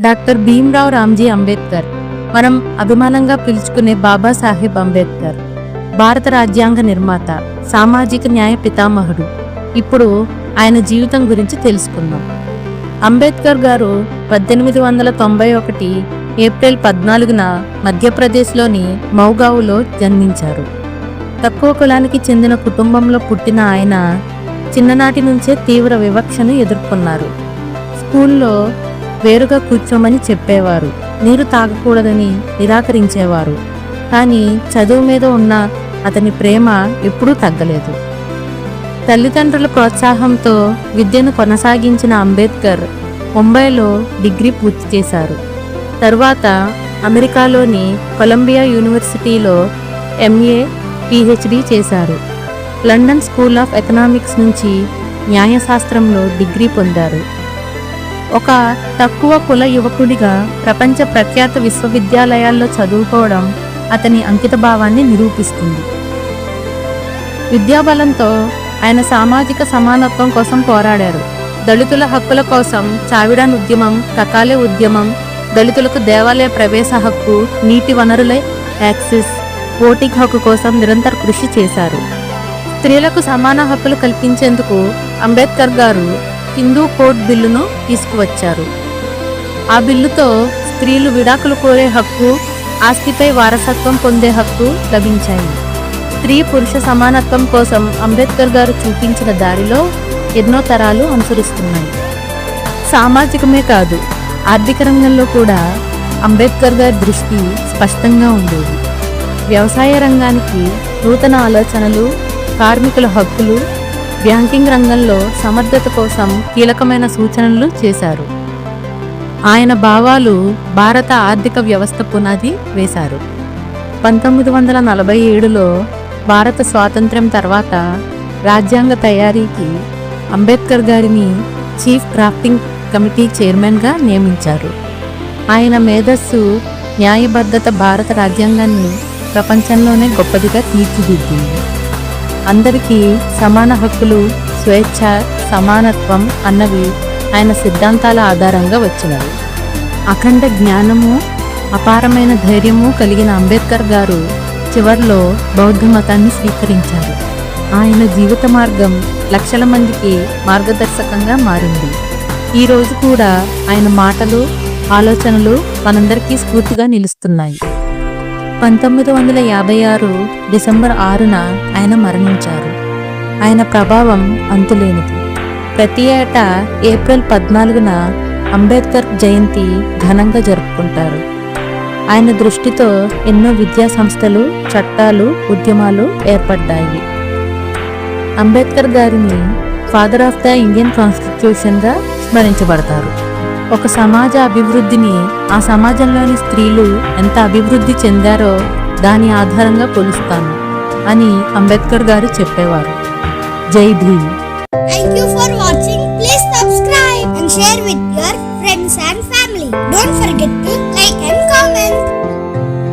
Doctor Bhimrao Ramji Ambedkar మనం అభిమానంగా పిలుచుకునే బాబాసాహెబ్ అంబేద్కర్ భారత రాజ్యాంగ నిర్మాత సామాజిక న్యాయ పితామహుడు. ఇప్పుడు ఆయన జీవితం గురించి తెలుసుకుందాం. అంబేద్కర్ గారు పద్దెనిమిది వందల తొంభై ఒకటి ఏప్రిల్ పద్నాలుగున మధ్యప్రదేశ్లోని మౌగావులో జన్మించారు. తక్కువ కులానికి చెందిన కుటుంబంలో పుట్టిన ఆయన చిన్ననాటి నుంచే తీవ్ర వివక్షను ఎదుర్కొన్నారు. స్కూల్లో వేరుగా కూర్చోమని చెప్పేవారు. నీరు తాగకూడదని నిరాకరించేవారు. కానీ చదువు మీద ఉన్న అతని ప్రేమ ఎప్పుడూ తగ్గలేదు. తల్లిదండ్రుల ప్రోత్సాహంతో విద్యను కొనసాగించిన అంబేద్కర్ ముంబైలో డిగ్రీ పూర్తి చేశారు. తరువాత అమెరికాలోని కొలంబియా యూనివర్సిటీలో ఎంఏ పిహెచ్డి చేశారు. లండన్ స్కూల్ ఆఫ్ ఎకనామిక్స్ నుంచి న్యాయశాస్త్రంలో డిగ్రీ పొందారు. ఒక తక్కువ కుల యువకుడిగా ప్రపంచ ప్రఖ్యాత విశ్వవిద్యాలయాల్లో చదువుకోవడం అతని అంకితభావాన్ని నిరూపిస్తుంది. విద్యాబలంతో ఆయన సామాజిక సమానత్వం కోసం పోరాడారు. దళితుల హక్కుల కోసం చావిడాన్ ఉద్యమం కకాలే ఉద్యమం దళితులకు దేవాలయ ప్రవేశ హక్కు నీటి వనరుల యాక్సిస్ ఓటింగ్ హక్కు కోసం నిరంతర కృషి చేశారు. స్త్రీలకు సమాన హక్కులు కల్పించేందుకు అంబేద్కర్ గారు హిందూ కోడ్ బిల్లును తీసుకువచ్చారు. ఆ బిల్లుతో స్త్రీలు విడాకులు కోరే హక్కు ఆస్తిపై వారసత్వం పొందే హక్కు లభించాయి. స్త్రీ పురుష సమానత్వం కోసం అంబేద్కర్ గారు చూపించిన దారిలో ఎన్నో తరాలు అనుసరిస్తున్నాయి. సామాజికమే కాదు ఆర్థిక రంగంలో కూడా అంబేద్కర్ గారి దృష్టి స్పష్టంగా ఉండేది. వ్యవసాయ రంగానికి నూతన ఆలోచనలు కార్మికుల హక్కులు బ్యాంకింగ్ రంగంలో సమర్థత కోసం కీలకమైన సూచనలు చేశారు. ఆయన భావాలు భారత ఆర్థిక వ్యవస్థ పునాది వేశారు. పంతొమ్మిది వందల నలభై ఏడులో భారత స్వాతంత్ర్యం తర్వాత రాజ్యాంగ తయారీకి అంబేద్కర్ గారిని చీఫ్ డ్రాఫ్టింగ్ కమిటీ చైర్మన్గా నియమించారు. ఆయన మేధస్సు న్యాయబద్ధత భారత రాజ్యాంగాన్ని ప్రపంచంలోనే గొప్పదిగా తీర్చిదిద్దింది. అందరికీ సమాన హక్కులు స్వేచ్ఛ సమానత్వం అన్నవి ఆయన సిద్ధాంతాల ఆధారంగా వచ్చినవి. అఖండ జ్ఞానము అపారమైన ధైర్యము కలిగిన అంబేద్కర్ గారు చివర్లో బౌద్ధ మతాన్ని స్వీకరించారు. ఆయన జీవిత మార్గం లక్షల మందికి మార్గదర్శకంగా మారింది. ఈరోజు కూడా ఆయన మాటలు ఆలోచనలు మనందరికీ స్ఫూర్తిగా నిలుస్తున్నాయి. పంతొమ్మిది వందల యాభై ఆరు డిసెంబర్ ఆరున ఆయన మరణించారు. ఆయన ప్రభావం అంతులేనిది. ప్రతి ఏటా ఏప్రిల్ పద్నాలుగున అంబేద్కర్ జయంతి ఘనంగా జరుపుకుంటారు. ఆయన దృష్టితో ఎన్నో విద్యా సంస్థలు చట్టాలు ఉద్యమాలు ఏర్పడ్డాయి. అంబేద్కర్ గారిని ఫాదర్ ఆఫ్ ద ఇండియన్ కాన్స్టిట్యూషన్గా స్మరించబడతారు. ఒక సమాజ అభివృద్ధిని ఆ సమాజంలోని స్త్రీలు ఎంత అభివృద్ధి చెందారో దాని ఆధారంగా కొలుస్తాను అని అంబేద్కర్ గారు చెప్పేవారు Jai Bhim Thank you for watching. Please subscribe and share with